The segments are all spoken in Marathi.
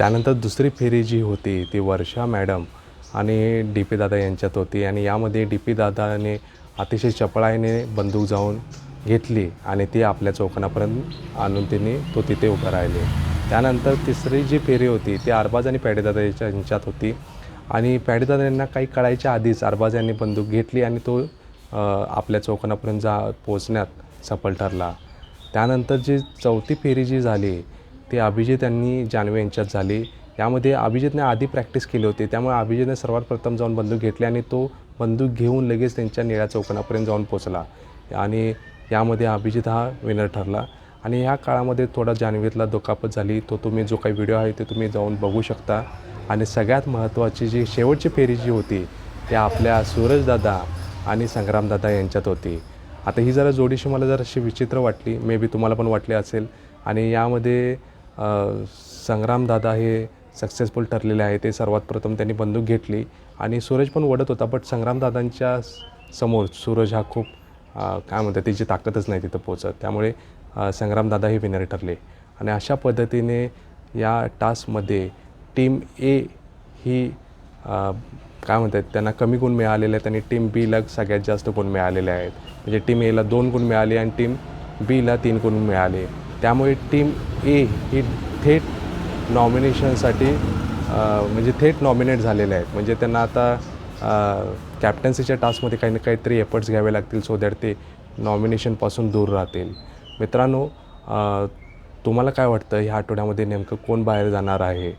त्यानंतर दुसरी फेरी जी होती ती वर्षा मॅडम आणि डी पी दादा यांच्यात होती. आणि यामध्ये डी पी दादाने अतिशय चपळाईने बंदूक जाऊन घेतली आणि ती आपल्या चौकनापर्यंत आणून त्यांनी तो तिथे उभं राहिले. त्यानंतर तिसरी जी फेरी होती ती अरबाज आणि पॅडेदादा याच्या यांच्यात होती. आणि पॅडेदादा यांना काही कळायच्या आधीच अरबाज यांनी बंदूक घेतली आणि तो आपल्या चौकनापर्यंत जा पोचण्यात सफल ठरला. त्यानंतर जी चौथी फेरी जी झाली ते अभिजित यांनी जानवे यांच्यात झाली. यामध्ये अभिजितने आधी प्रॅक्टिस केली होती. त्यामुळे अभिजितने सर्वात प्रथम जाऊन बंदूक घेतली आणि तो बंदूक घेऊन लगेच त्यांच्या निळ्या चौकनापर्यंत जाऊन पोचला आणि यामध्ये अभिजित हा विनर ठरला. आणि ह्या काळामध्ये थोडा जान्हवीतला दुखापत झाली. तो तुम्ही जो काही व्हिडिओ आहे ते तुम्ही जाऊन बघू शकता. आणि सगळ्यात महत्त्वाची जी शेवटची फेरी जी होती ती आपल्या सूरजदादा आणि संग्रामदादा यांच्यात होती. आता ही जरा जोडीशी मला जरा अशी विचित्र वाटली. मे बी तुम्हाला पण वाटली असेल. आणि यामध्ये संग्रामदादा हे सक्सेसफुल ठरलेले आहे ते सर्वात प्रथम त्यांनी बंदूक घेतली आणि सूरज पण ओढत होता बट संग्रामदादांच्या समोर सूरज हा खूप काय म्हणतात त्याची ताकदच नाही तिथं पोचत त्यामुळे संग्रामदादा हे विनर ठरले. आणि अशा पद्धतीने या टास्कमध्ये टीम ए ही काय म्हणतात त्यांना कमी गुण मिळालेले आहेत आणि टीम बीला सगळ्यात जास्त गुण मिळालेले आहेत. म्हणजे टीम एला दोन गुण मिळाले आणि टीम बीला तीन गुण मिळाले. त्यामुळे टीम ए ही थेट नॉमिनेशनसाठी म्हणजे थेट नॉमिनेट झालेले आहेत. म्हणजे त्यांना आता कॅप्टन्सीच्या टास्कमध्ये काही ना काहीतरी एफर्ट्स घ्यावे लागतील सो दॅट ते नॉमिनेशनपासून दूर राहतील. मित्रांनो तुम्हाला काय वाटतं? ह्या आठवड्यामध्ये नेमकं कोण बाहेर जाणार आहे?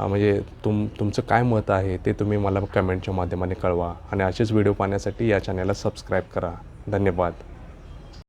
म्हणजे तुम तुमचं काय मत आहे? ते तुम्ही मला कमेंटच्या माध्यमाने कळवा. आणि असेच व्हिडिओ पाहण्यासाठी या चॅनलला सबस्क्राईब करा. धन्यवाद.